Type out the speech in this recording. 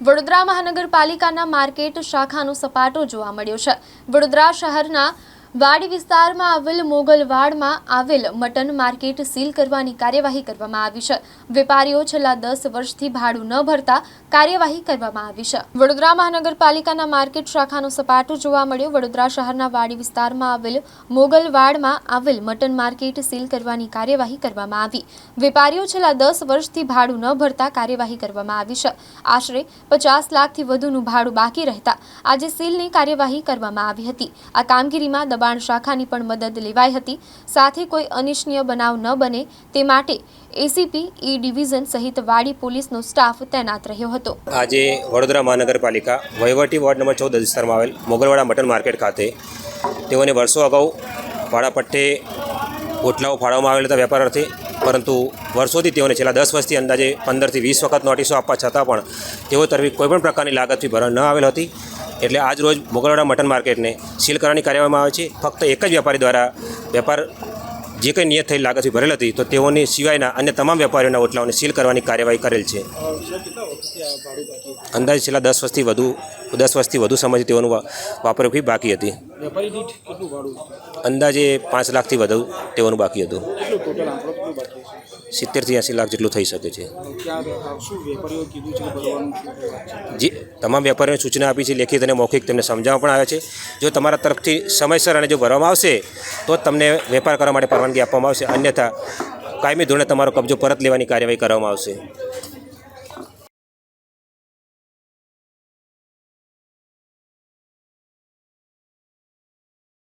વડોદરા મહાનગરપાલિકાના માર્કેટ શાખાનો સપાટો જોવા મળ્યો છે. વડોદરા શહેરના વાડી વિસ્તારમાં આવેલ મોગલવાડમાં આવેલ મટન માર્કેટ સીલ કરવાની કાર્યવાહી કરવામાં આવી છે. વેપારીઓ છેલ્લા દસ વર્ષથી ભાડું ન ભરતા કાર્યવાહી કરવામાં આવી છે. વડોદરા મહાનગરપાલિકાના માર્કેટ શાખાનો સપાટો જોવા મળ્યો. વડોદરા શહેરના વાડી વિસ્તારમાં આવેલ મોગલવાડમાં આવેલ મટન માર્કેટ સીલ કરવાની કાર્યવાહી કરવામાં આવી. વેપારીઓ છેલ્લા દસ વર્ષથી ભાડું ન ભરતા કાર્યવાહી કરવામાં આવી છે. આશરે પચાસ લાખથી વધુનું ભાડું બાકી રહેતા આજે સીલની કાર્યવાહી કરવામાં આવી હતી. આ કામગીરીમાં દબાણ શાખાની પણ મદદ લેવાઈ હતી. સાથે કોઈ અનિચ્છનીય બનાવ ન બને તે માટે એસીપી ઈ ડિવિઝન સહિત વાડી પોલીસનો સ્ટાફ તૈનાત રહ્યો હતો. આજે વડોદરા મહાનગરપાલિકા વહીવટી વોર્ડ નંબર ચૌદ વિસ્તારમાં આવેલ મોગલવાડા મટન માર્કેટ ખાતે તેઓને વર્ષો અગાઉ ભાડાપટ્ટે ઓટલાઓ ફાળવવામાં આવેલા હતા વેપાર પરંતુ વર્ષોથી તેઓને છેલ્લા દસ વર્ષથી અંદાજે પંદરથી વીસ વખત નોટિસો આપવા છતાં પણ તેઓ તરફી કોઈપણ પ્રકારની લાગતથી ભરણ ન આવેલ હતી. એટલે આજ રોજ મોગલવાડા મટન માર્કેટને સીલ કરવાની કાર્યવાહીમાં આવે છે. ફક્ત એક જ વેપારી દ્વારા વેપાર જે કંઈ નિયત થયેલી લાગતથી ભરેલ હતી, તો તેઓની સિવાયના અન્ય તમામ વેપારીઓના ઓટલાઓને સીલ કરવાની કાર્યવાહી કરેલ છે. અંદાજે છેલ્લા દસ વર્ષથી વધુ દસ વર્ષથી વધુ સમયથી તેઓનું વા- વાપરવું ફી બાકી હતી. વેપારી અંદાજે પાંચ લાખથી વધુ તેઓનું બાકી હતું. સિત્તેરથી એંસી લાખ જેટલું થઈ શકે છે. જે તમામ વેપારીઓને સૂચના આપી છે લેખિત અને મૌખિક તેમને સમજાવવા પણ આવે છે. જો તમારા તરફથી સમયસર અને જો ભરવામાં આવશે તો તમને વેપાર કરવા માટે પરવાનગી આપવામાં આવશે. અન્યથા કાયમી ધોરણે તમારો કબજો પરત લેવાની કાર્યવાહી કરવામાં આવશે.